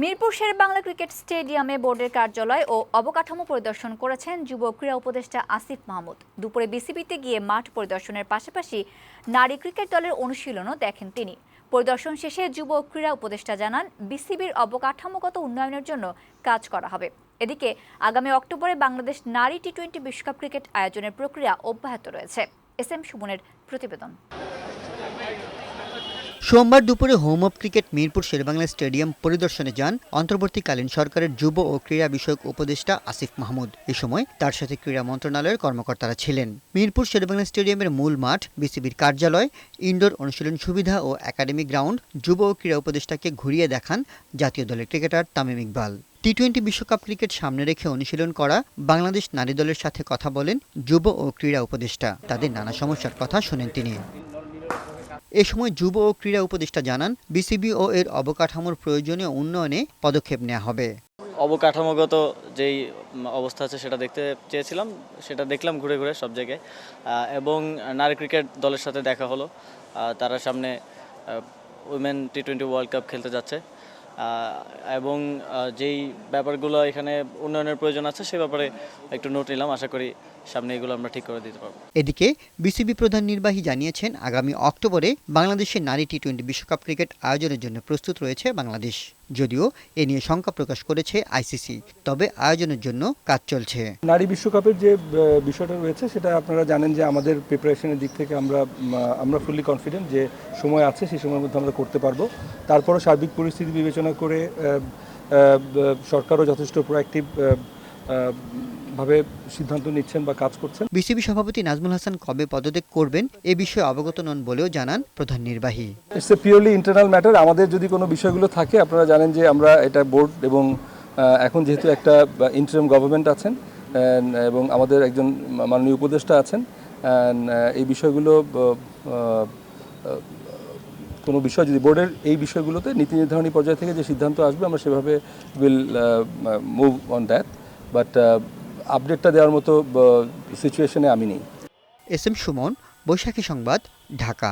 মিরপুর শের Bangla cricket স্টেডিয়ামে বোর্ডের কার্যালয় ও অবকাঠামো পরিদর্শন করেছেন যুব ক্রীড়া উপদেষ্টা আসিফ মাহমুদ। দুপুরে বিসিবিতে গিয়ে মাঠ পরিদর্শনের পাশাপাশি নারী ক্রিকেট দলের অনুশীলনও দেখেন তিনি। পরিদর্শন শেষে যুব ক্রীড়া উপদেষ্টা জানান, বিসিবির অবকাঠামোগত উন্নয়নের জন্য কাজ করা হবে। এদিকে আগামী অক্টোবরে বাংলাদেশ নারী টি টোয়েন্টি বিশ্বকাপ ক্রিকেট আয়োজনের প্রক্রিয়া অব্যাহত রয়েছে। এস এম সুমনের প্রতিবেদন। সোমবার দুপুরে home of cricket Mirpur Sher Bangla stadium পরিদর্শনে যান অন্তর্বর্তীকালীন সরকারের যুব ও ক্রীড়া বিষয়ক উপদেষ্টা আসিফ মাহমুদ। এ সময় তার সাথে ক্রীড়া মন্ত্রণালয়ের কর্মকর্তারা ছিলেন। মিরপুর শেরবাংলা স্টেডিয়ামের মূল মাঠ, বিসিবির কার্যালয়, ইনডোর অনুশীলন সুবিধা ও একাডেমি গ্রাউন্ড, যুব ও ক্রীড়া উপদেষ্টাকে ঘুরিয়ে দেখান জাতীয় দলের cricketer Tamim Iqbal. T twenty বিশ্বকাপ ক্রিকেট সামনে রেখে অনুশীলন করা বাংলাদেশ নারী দলের সাথে কথা বলেন যুব ও ক্রীড়া উপদেষ্টা। তাদের নানা সমস্যার কথা শোনেন তিনি। এ সময় যুব ও ক্রীড়া উপদেষ্টা জানান, বিসিবি ও এর অবকাঠামোর প্রয়োজনীয় উন্নয়নে পদক্ষেপ নেওয়া হবে। অবকাঠামোগত যেই অবস্থা আছে সেটা দেখতে চেয়েছিলাম, সেটা দেখলাম ঘুরে ঘুরে সব জায়গায়। এবং নারী ক্রিকেট দলের সাথে দেখা হলো। তারা সামনে women T twenty world cup খেলতে যাচ্ছে। এবং যেই ব্যাপারগুলো এখানে উন্নয়নের প্রয়োজন আছে সে ব্যাপারে একটু নোট নিলাম। আশা করি সামনে এগুলো আমরা ঠিক করে দিতে পারব। এদিকে বিসিবি প্রধান নির্বাহী জানিয়েছেন, আগামী অক্টোবরে বাংলাদেশের নারী টি টোয়েন্টি বিশ্বকাপ ক্রিকেট আয়োজনের জন্য প্রস্তুত রয়েছে বাংলাদেশ। যদিও এ নিয়ে শঙ্কা প্রকাশ করেছে আইসিসি, তবে আয়োজনের জন্য কাজ চলছে। নারী বিশ্বকাপের যে বিষয়টা রয়েছে, সেটা আপনারা জানেন যে আমাদের প্রিপারেশনের দিক থেকে আমরা আমরা ফুললি কনফিডেন্ট যে সময় আছে, সেই সময়ের মধ্যে আমরা করতে পারব। তারপরও সার্বিক পরিস্থিতি বিবেচনা করে সরকারও যথেষ্ট প্রোয়াক্টিভ ভাবে সিদ্ধান্ত নিচ্ছেন বা কাজ করছেন। বিসিবি সভাপতি নাজমুল হাসান কবে পদত্যাগ করবেন এ বিষয়ে অবগত নন বলেও জানান প্রধান নির্বাহী। It's a purely internal matter আমাদের যদি কোনো বিষয়গুলো থাকে আপনারা জানেন যে আমরা এটা বোর্ড এবং এখন যেহেতু একটা ইন্টারিম গভর্নমেন্ট আছেন এবং আমাদের একজন মাননীয় উপদেষ্টা আছেন এই বিষয়গুলো কোনো বিষয় যদি বোর্ডের এই বিষয়গুলোতে নীতি নির্ধারণী পর্যায় থেকে যে সিদ্ধান্ত আসবে আমরা সেভাবে will move on that but আপডেটটা দেওয়ার মতো সিচুয়েশনে আমি নেই। এস এম সুমন বৈশাখী সংবাদ ঢাকা।